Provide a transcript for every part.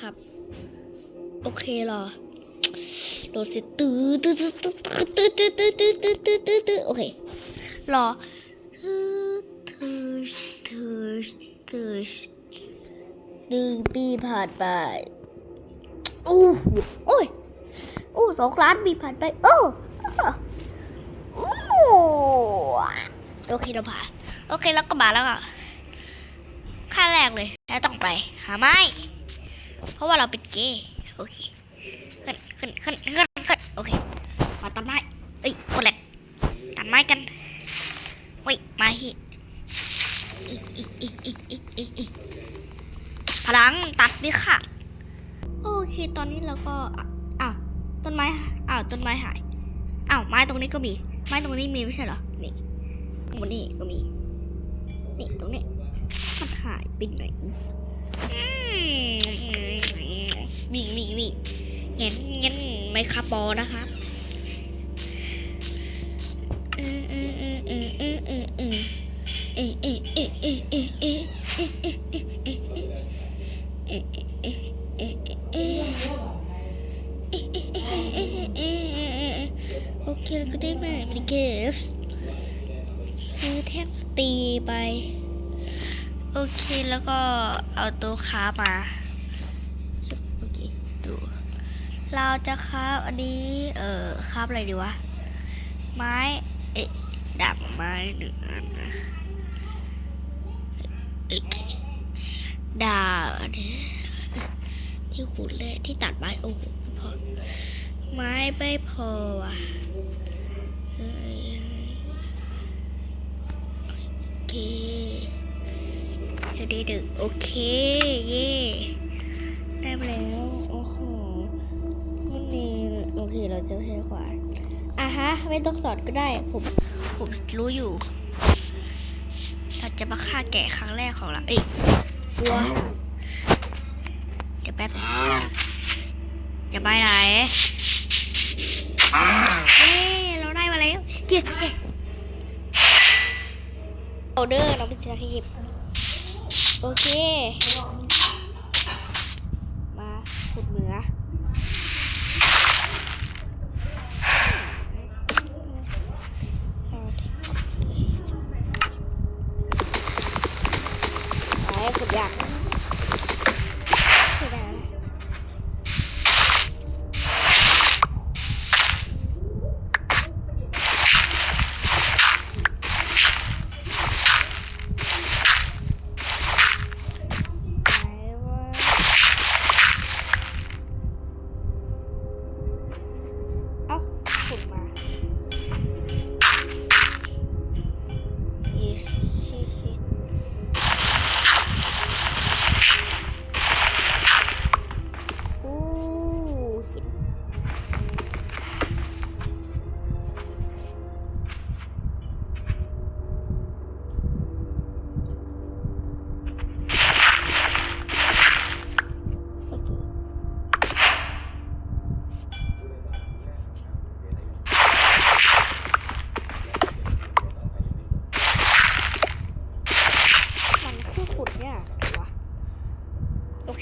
ครับ โอเคหรอโหลดเสร็จตื้อตื้อตื้อตื้อตื้อตื้อตื้อตื้อตื้อตื้อตื้อตื้อโอเครอตื้อตื้อตื้อหนึ่งปีผ่านไปโอ้โอ้ยโอ้สองล้านปีผ่านไปเออโอ้โอเคเราผ่านโอเคแล้วก็มาแล้วอะขั้นแรกเลยแล้วต้องไปหาไม้ ราะว่าเราเป็นเกย์โอเคขึ้นขึ้นขึ้นขึ้นขึ้นโอเคมาตัดไม้เอ้ยคนแหลกตัดไม้กันเว้ยมาฮิพลังตัดนี่ค่ะ โอเคตอนนี้เราก็อ้าวต้นไม้อ้าวต้นไม้หายอ้าวไม้ตรงนี้ก็มี ไม้ตรงนี้มีไม่ใช่เหรอนี่ตรงนี้ก็มี นี่ตรงนี้มันหายไปไหน วิ่งวิ่งวิ่งเงี้ยเงี้ยไม่คาบอนะครับโอเคเราก็ได้ไหมมีนเกฟซื้อแท่งสตีไป โอเคแล้วก็เอาตัวค้ามาโอเคดู เราจะคราบอันนี้ เอ่อคราบอะไรดีวะ ไม้ เอ๊ะดาบไม้หนึ่งอันนะโอเคดาบอันนี้ที่ขุดเลยที่ตัดไม้โอ้โหไม่พอไม้ไม่พอว่ะเฮ้ยโอเค จะได้ดึกโอเค เย่ได้มาแล้ว โอ้โหวันนี้โอเค เราจะใช้ขวานอะฮะ ไม่ต้องสอนก็ได้ ผม ผมรู้อยู่ เราจะมาฆ่าแกะครั้งแรกของเรา เอ้ยกลัวเดี๋ยวแป๊บจะไปไหนเย้เราได้มาแล้วเย้เย้โอเดอร์เราไปจะคลิป โอเค มาขุดเหนือ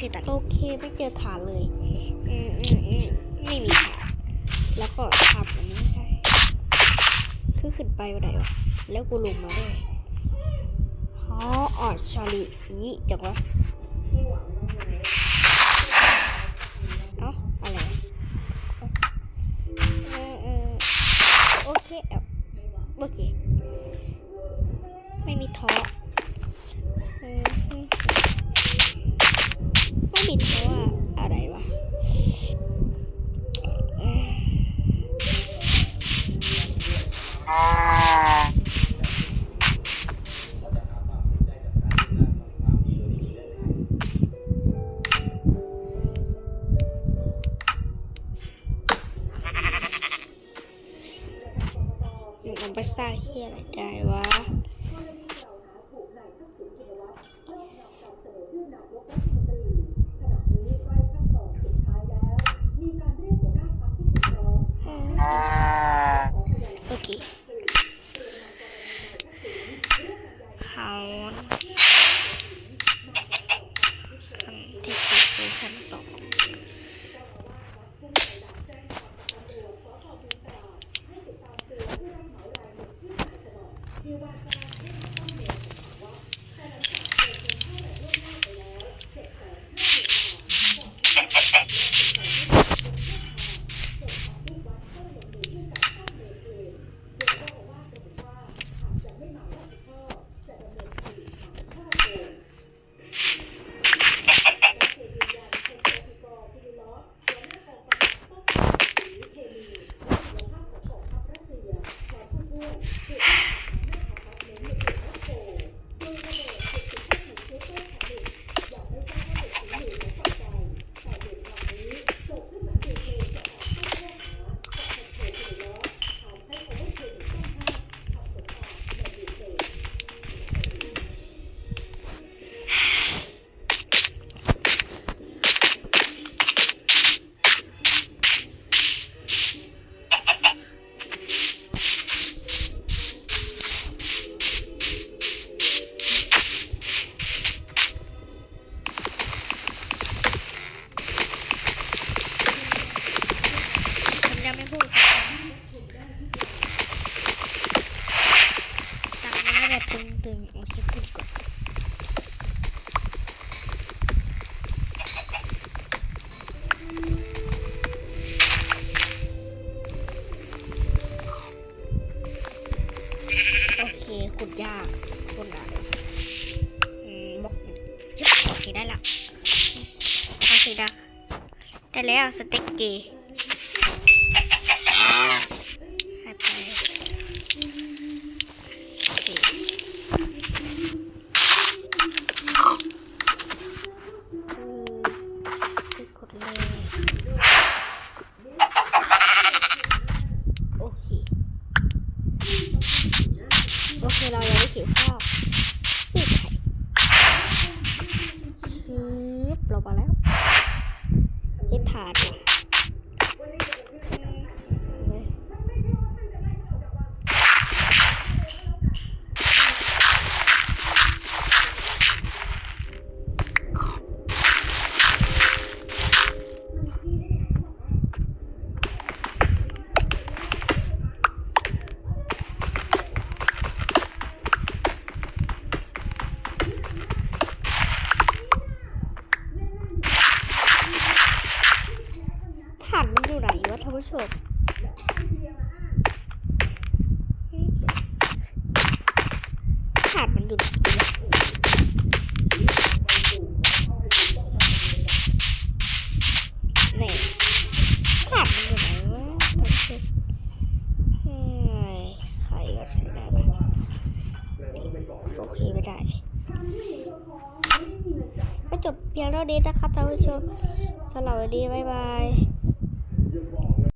เคแต่โอเคไม่เจอฐานเลยอืมอืมอืมไม่มีฐานแล้วก็ทำอันนี้ไม่ได้คือขึ้นไปวันไหนวะแล้วกูลงมาด้วยอ๋อออดชาลีอีจังวะเอ้าอะไรเออเออโอเคเอาโอเค ไม่มีท้อเอ ไม่มีท้ออะอะไรวะเอ่อมันไปสร้างเฮียอะไรได้วะ โอเคเขาอันที่ขุดเวอชั้นสอง ได้แล้วสเต็กเกย์ เฮ็ดถาดว่ะเว้ยถาด มันอยู่ไหนวะท่านผู้ชมถาดมันอยู่ไหนวะไหนถาดมันอยู่ไหนวะท่านผู้ชมเฮ้ยใครก็ใช้ได้ปะโอเคไม่ได้ก็จบเพียงเท่านี้นะคะท่านผู้ชมสำหรับวันนี้บ๊ายบาย